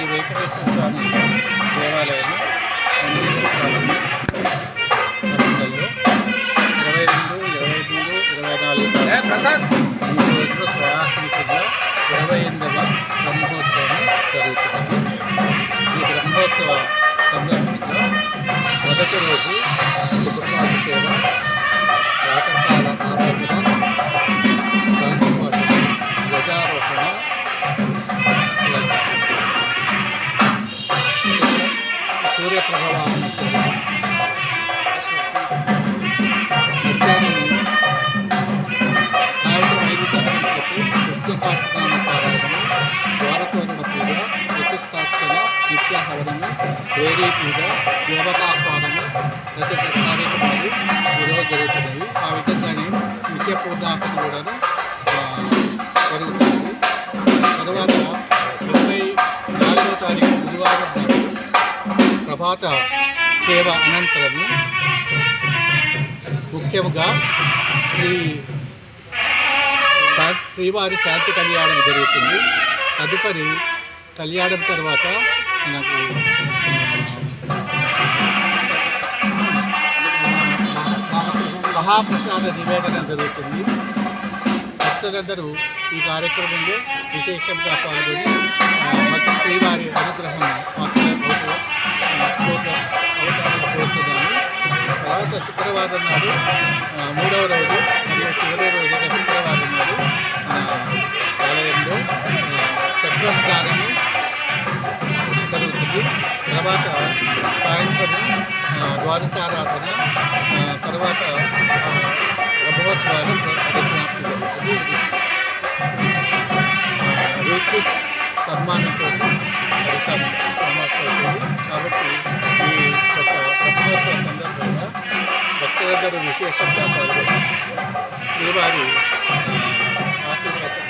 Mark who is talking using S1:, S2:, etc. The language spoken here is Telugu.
S1: శ్రీ వెంకటేశ్వర స్వామి దేవాలయం వరంగల్లో ఇరవై రెండు ఇరవై మూడు ఇరవై నాలుగు ప్రసాద్! మూడు రోజుల ప్రవాహంలో ఇరవై ఎనిమిదవ బ్రహ్మోత్సవం జరుగుతుంది ఈ బ్రహ్మోత్సవ సందర్భంగా మొదటి రోజు సూర్యప్రభవాన మధ్యాహ్నం సాయంత్రం ఐదు గంటలకు విష్ణు సహస్రనామ పారాయణ ద్వారతోరణ పూజ చతుస్తాక్షర నిత్యాహవనము దేవీ పూజ దేవతాహ్వానము తదితర కార్యక్రమాలు ఈరోజు జరుగుతున్నాయి ఆ విధంగానే నిత్య పూజాహతి కూడా జరుగుతుంది తర్వాత ప్రభాత సేవ అనంతరము ముఖ్యంగా శ్రీ శా శ్రీవారి శాంతి కళ్యాణం జరుగుతుంది. తదుపరి కళ్యాణం తర్వాత మనకు మహాప్రసాద నివేదన జరుగుతుంది. భక్తులందరూ ఈ కార్యక్రమంలో విశేషంగా పాల్గొని శ్రీవారి శుక్రవారం నాడు మూడవ రోజు మరియు చివరి రోజు శుక్రవారం నాడు ఆలయంలో చక్ర స్నానము జరుగుతుంది. తర్వాత సాయంత్రం ద్వాదశారాధన తర్వాత బ్రహ్మోత్సవాలు పరిసమాప్తి జరుగుతుంది. ఋతు సన్మానంతో. చేశాము. కాబట్టి ఈ యొక్క బ్రహ్మోత్సవ సందర్భంగా భక్తులందరూ విశేషంగా పాల్గొన్నారు శ్రీవారి ఆశీర్వాదం